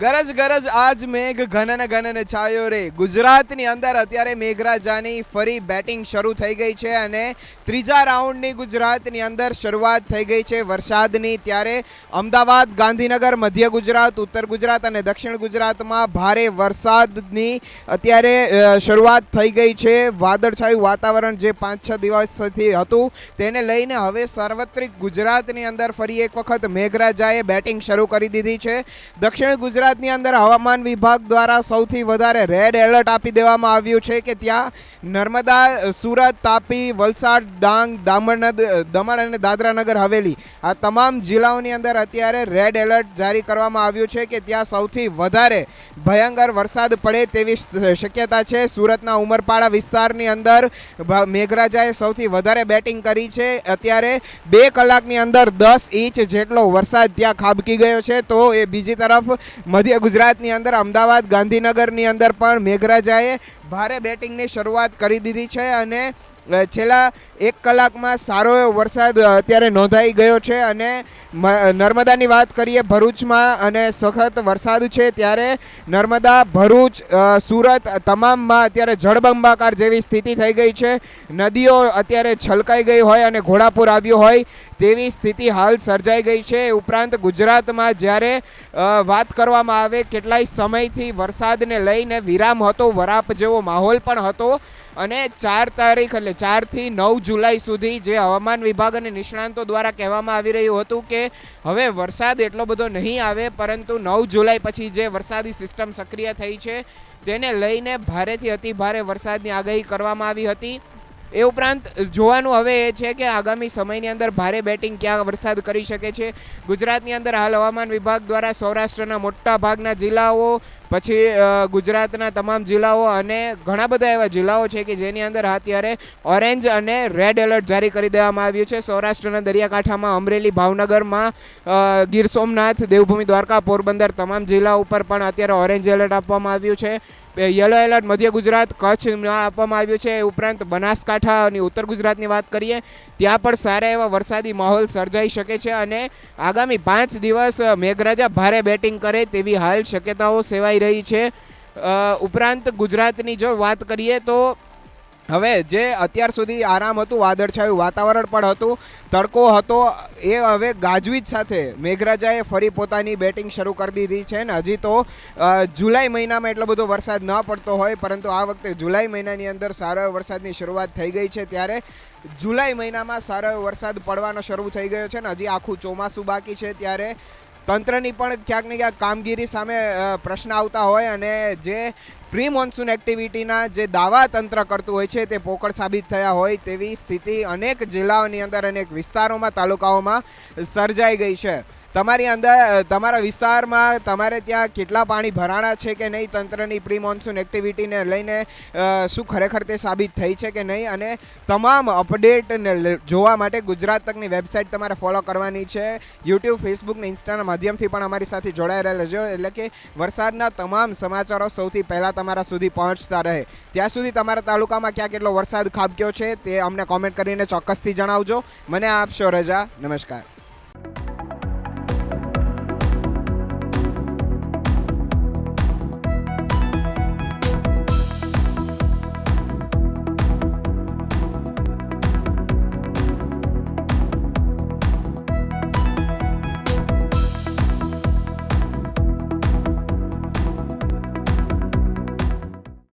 ગરજ ગરજ આજ મેઘ ઘનન ઘનન છાયો રે. ગુજરાતની અંદર અત્યારે મેઘરાજાની ફરી બેટિંગ શરૂ થઈ ગઈ છે અને ત્રીજા રાઉન્ડની ગુજરાતની અંદર શરૂઆત થઈ ગઈ છે વરસાદની. ત્યારે અમદાવાદ, ગાંધીનગર, મધ્ય ગુજરાત, ઉત્તર ગુજરાત અને દક્ષિણ ગુજરાતમાં ભારે વરસાદની અત્યારે શરૂઆત થઈ ગઈ છે. વાદળછાયું વાતાવરણ જે પાંચ છ દિવસથી હતું તેને લઈને હવે સાર્વત્રિક ગુજરાતની અંદર ફરી એક વખત મેઘરાજાએ બેટિંગ શરૂ કરી દીધી છે. દક્ષિણ ગુજરાતની અંદર હવામાન વિભાગ દ્વારા સૌથી વધારે રેડ એલર્ટ આપી દેવામાં આવ્યું છે કે ત્યાં નર્મદા, સુરત, તાપી, વલસાડ, ડાંગ, દામણ, દમણ અને દાદરાનગર હવેલી આ તમામ જિલ્લાઓની અંદર અત્યારે રેડ એલર્ટ જારી કરવામાં આવ્યું છે કે ત્યાં સૌથી વધારે ભયંકર વરસાદ પડે તેવી શક્યતા છે. સુરતના ઉમરપાડા વિસ્તારની અંદર મેઘરાજાએ સૌથી વધારે બેટિંગ કરી છે. અત્યારે બે કલાકની અંદર દસ ઇંચ જેટલો વરસાદ ત્યાં ખાબકી ગયો છે. તો એ બીજી તરફ મધ્ય ગુજરાતની અંદર, અમદાવાદ, ગાંધીનગરની અંદર પણ મેઘરાજાએ ભારે બેટિંગની શરૂઆત કરી દીધી છે અને છેલ્લા એક કલાકમાં સારો એવો વરસાદ અત્યારે નોંધાઈ ગયો છે અને નર્મદાની વાત કરીએ, ભરૂચમાં અને સખત વરસાદ છે ત્યારે નર્મદા, ભરૂચ સુરત તમામમાં અત્યારે જળબંબાકાર જેવી સ્થિતિ થઈ ગઈ છે. નદીઓ અત્યારે છલકાઈ ગઈ હોય અને ઘોડાપુર આવ્યું હોય. તેવી સ્થિતિ હાલ સર્જાઈ ગઈ છે. ઉપરાંત ગુજરાતમાં જ્યારે વાત કરવામાં આવે કેટલાય સમયથી વરસાદને લઈને વિરામ હતો, વરાપ જેવો માહોલ પણ હતો અને ચાર તારીખ એટલે ચારથી નવ જુલાઈ સુધી જે હવામાન વિભાગ અને નિષ્ણાંતો દ્વારા કહેવામાં આવી રહ્યું હતું કે, હવે વરસાદ એટલો બધો નહીં આવે, પરંતુ નવ જુલાઈ પછી જે વરસાદી સિસ્ટમ સક્રિય થઈ છે, તેને લઈને ભારેથી અતિ ભારે વરસાદની આગાહી કરવામાં આવી હતી. એ ઉપરાંત જોવાનું હવે એ છે કે આગામી સમયની અંદર ભારે બેટિંગ ક્યાં વરસાદ કરી શકે છે. ગુજરાતની અંદર હાલ હવામાન વિભાગ દ્વારા સૌરાષ્ટ્રના મોટા ભાગના જિલ્લાઓ, પછી ગુજરાતના તમામ જિલ્લાઓ અને ઘણા બધા એવા જિલ્લાઓ છે કે જેની અંદર અત્યારે ઓરેન્જ અને રેડ એલર્ટ જારી કરી દેવામાં આવ્યું છે. સૌરાષ્ટ્રના દરિયાકાંઠામાં, અમરેલી, ભાવનગરમાં ગીર સોમનાથ, દેવભૂમિ દ્વારકા, પોરબંદર તમામ જિલ્લા ઉપર પણ અત્યારે ઓરેન્જ એલર્ટ આપવામાં આવ્યું છે. યલો એલર્ટ મધ્ય ગુજરાત કચ્છમાં આપવામાં આવ્યું છે. ઉપરાંત બનાસકાંઠા અને ઉત્તર ગુજરાતની વાત કરીએ, ત્યાં પણ સારા એવા વરસાદી માહોલ સર્જાઈ શકે છે અને આગામી પાંચ દિવસ મેઘરાજા ભારે બેટિંગ કરે તેવી હાલ શક્યતાઓ સેવાઈ રહી છે. ઉપરાંત ગુજરાતની જો વાત કરીએ તો હવે જે અત્યાર સુધી આરામ હતું, વાદળછાયું વાતાવરણ પણ હતું, તડકો હતો, એ હવે ગાજવીજ સાથે મેઘરાજાએ ફરી પોતાની બેટિંગ શરૂ કરી દીધી છે ને હજી તો જુલાઈ મહિનામાં એટલો બધો વરસાદ ન પડતો હોય, પરંતુ આ વખતે જુલાઈ મહિનાની અંદર સારો વરસાદની શરૂઆત થઈ ગઈ છે, ત્યારે જુલાઈ મહિનામાં સારો વરસાદ પડવાનો શરૂ થઈ ગયો છે ને હજી આખું ચોમાસું બાકી છે, ત્યારે તંત્રની પણ ક્યાંક ને ક્યાંક કામગીરી સામે પ્રશ્ન આવતા હોય અને જે પ્રી મોન્સૂન એક્ટિવિટીના જે દાવા તંત્ર કરતું હોય છે, તે પોકળ સાબિત થયા હોય તેવી સ્થિતિ અનેક જિલ્લાઓની અંદર અનેક વિસ્તારોમાં, તાલુકાઓમાં સર્જાઈ ગઈ છે. તમારી અંદર તમારા વિસ્તારમાં તમારે ત્યાં કેટલા પાણી ભરાણા છે કે નહીં, તંત્રની પ્રી મોન્સૂન એક્ટિવિટીને લઈને શું ખરેખર તે સાબિત થઈ છે કે નહીં? અને તમામ અપડેટને જોવા માટે ગુજરાત તકની વેબસાઇટ તમારે ફોલો કરવાની છે. યુટ્યુબ, ફેસબુક ને ઇન્સ્ટાના માધ્યમથી પણ અમારી સાથે જોડાયેલા રહેજો એટલે કે વરસાદના તમામ સમાચારો સૌથી પહેલાં તમારા સુધી પહોંચતા રહે. ત્યાં સુધી તમારા તાલુકામાં ક્યાં કેટલો વરસાદ ખાબક્યો છે તે અમને કોમેન્ટ કરીને ચોક્કસથી જણાવજો. મને આપશો રજા. નમસ્કાર.